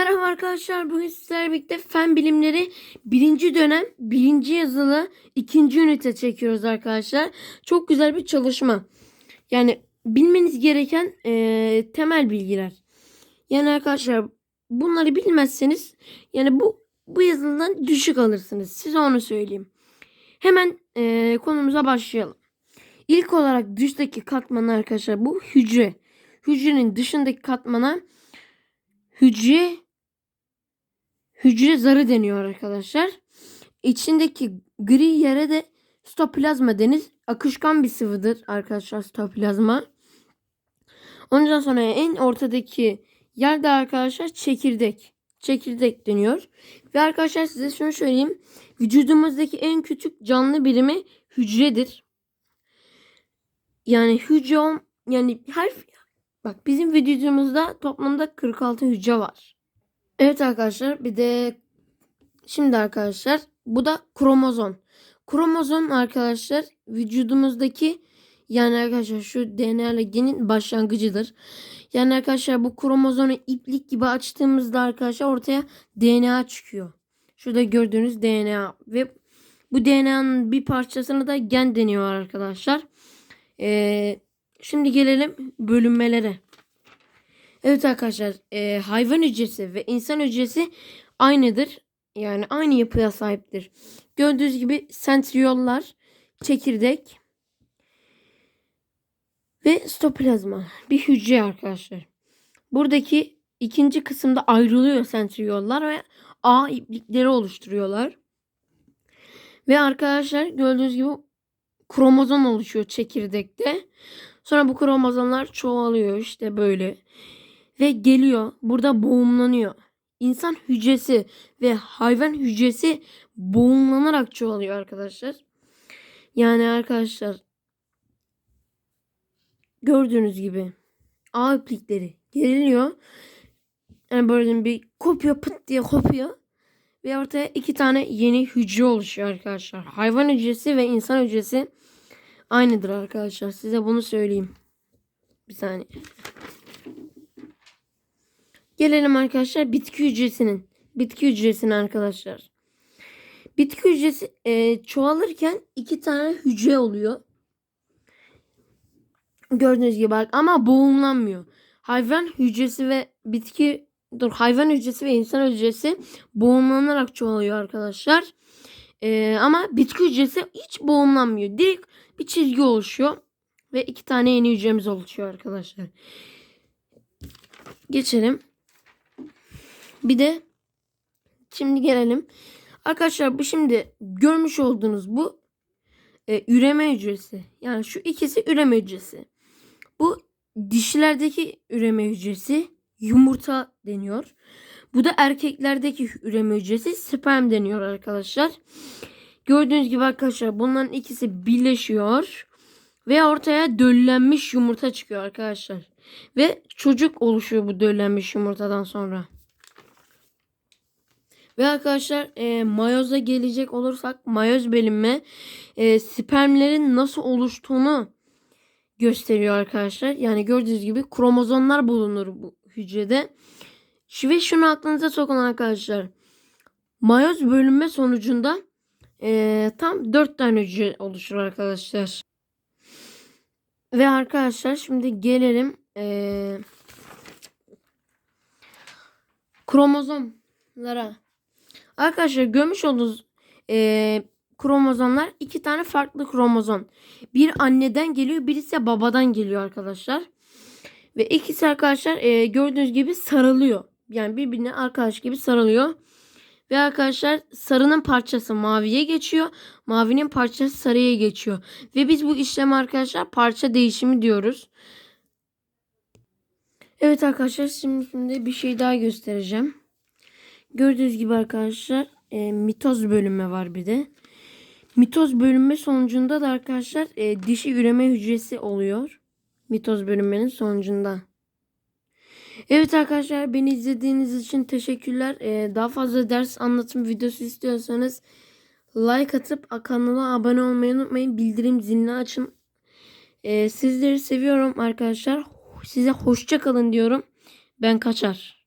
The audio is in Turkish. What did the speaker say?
Merhaba arkadaşlar. Bugün sizlerle birlikte fen bilimleri birinci dönem birinci yazılı ikinci ünite çekiyoruz arkadaşlar. Çok güzel bir çalışma. Yani bilmeniz gereken eee, temel bilgiler. Yani arkadaşlar bunları bilmezseniz yani bu bu yazılıdan düşük alırsınız. Size onu söyleyeyim. Hemen eee, konumuza başlayalım. İlk olarak dıştaki katmanı arkadaşlar bu hücre. Hücrenin dışındaki katmana hücre hücre zarı deniyor arkadaşlar. İçindeki gri yere de stoplazma deniz. Akışkan bir sıvıdır arkadaşlar stoplazma. Ondan sonra en ortadaki yerde arkadaşlar çekirdek. Çekirdek deniyor. Ve arkadaşlar size şunu söyleyeyim. Vücudumuzdaki en küçük canlı birimi hücredir. Yani hücre yani her Bak bizim vücudumuzda toplamda 46 hücre var. Evet arkadaşlar bir de şimdi arkadaşlar bu da kromozom. Kromozom arkadaşlar vücudumuzdaki yani arkadaşlar şu DNA ile genin başlangıcıdır. Yani arkadaşlar bu kromozomu iplik gibi açtığımızda arkadaşlar ortaya DNA çıkıyor. Şurada gördüğünüz DNA ve bu DNA'nın bir parçasına da gen deniyor arkadaşlar. Ee, şimdi gelelim bölünmelere. Evet arkadaşlar e, hayvan hücresi ve insan hücresi aynıdır. Yani aynı yapıya sahiptir. Gördüğünüz gibi sentriyollar, çekirdek ve stoplazma bir hücre arkadaşlar. Buradaki ikinci kısımda ayrılıyor sentriyollar ve ağ iplikleri oluşturuyorlar. Ve arkadaşlar gördüğünüz gibi kromozom oluşuyor çekirdekte. Sonra bu kromozomlar çoğalıyor işte böyle ve geliyor burada boğumlanıyor. İnsan hücresi ve hayvan hücresi boğumlanarak çoğalıyor arkadaşlar. Yani arkadaşlar gördüğünüz gibi ağ iplikleri geriliyor. Yani böyle bir kopya pıt diye kopuyor. Ve ortaya iki tane yeni hücre oluşuyor arkadaşlar. Hayvan hücresi ve insan hücresi aynıdır arkadaşlar. Size bunu söyleyeyim. Bir saniye. Gelelim arkadaşlar bitki hücresinin. Bitki hücresine arkadaşlar. Bitki hücresi e, çoğalırken iki tane hücre oluyor. Gördüğünüz gibi bak ama boğumlanmıyor. Hayvan hücresi ve bitki dur hayvan hücresi ve insan hücresi boğumlanarak çoğalıyor arkadaşlar. E, ama bitki hücresi hiç boğumlanmıyor. Direkt bir çizgi oluşuyor. Ve iki tane yeni hücremiz oluşuyor arkadaşlar. Geçelim. Bir de şimdi gelelim. Arkadaşlar bu şimdi görmüş olduğunuz bu e, üreme hücresi. Yani şu ikisi üreme hücresi. Bu dişilerdeki üreme hücresi yumurta deniyor. Bu da erkeklerdeki üreme hücresi sperm deniyor arkadaşlar. Gördüğünüz gibi arkadaşlar bunların ikisi birleşiyor. Ve ortaya döllenmiş yumurta çıkıyor arkadaşlar. Ve çocuk oluşuyor bu döllenmiş yumurtadan sonra. Ve arkadaşlar e, mayoza gelecek olursak mayoz bölünme e, spermlerin nasıl oluştuğunu gösteriyor arkadaşlar. Yani gördüğünüz gibi kromozomlar bulunur bu hücrede. Ve şunu aklınıza sokun arkadaşlar. Mayoz bölünme sonucunda e, tam 4 tane hücre oluşur arkadaşlar. Ve arkadaşlar şimdi gelelim e, kromozomlara. Arkadaşlar görmüş olduğunuz e, kromozomlar iki tane farklı kromozom. Bir anneden geliyor birisi babadan geliyor arkadaşlar. Ve ikisi arkadaşlar e, gördüğünüz gibi sarılıyor. Yani birbirine arkadaş gibi sarılıyor. Ve arkadaşlar sarının parçası maviye geçiyor. Mavinin parçası sarıya geçiyor. Ve biz bu işlemi arkadaşlar parça değişimi diyoruz. Evet arkadaşlar şimdi, şimdi bir şey daha göstereceğim. Gördüğünüz gibi arkadaşlar e, mitoz bölünme var bir de. Mitoz bölünme sonucunda da arkadaşlar e, dişi üreme hücresi oluyor. Mitoz bölünmenin sonucunda. Evet arkadaşlar beni izlediğiniz için teşekkürler. Ee, daha fazla ders anlatım videosu istiyorsanız like atıp kanala abone olmayı unutmayın. Bildirim zilini açın. Ee, sizleri seviyorum arkadaşlar. Size hoşça kalın diyorum. Ben kaçar.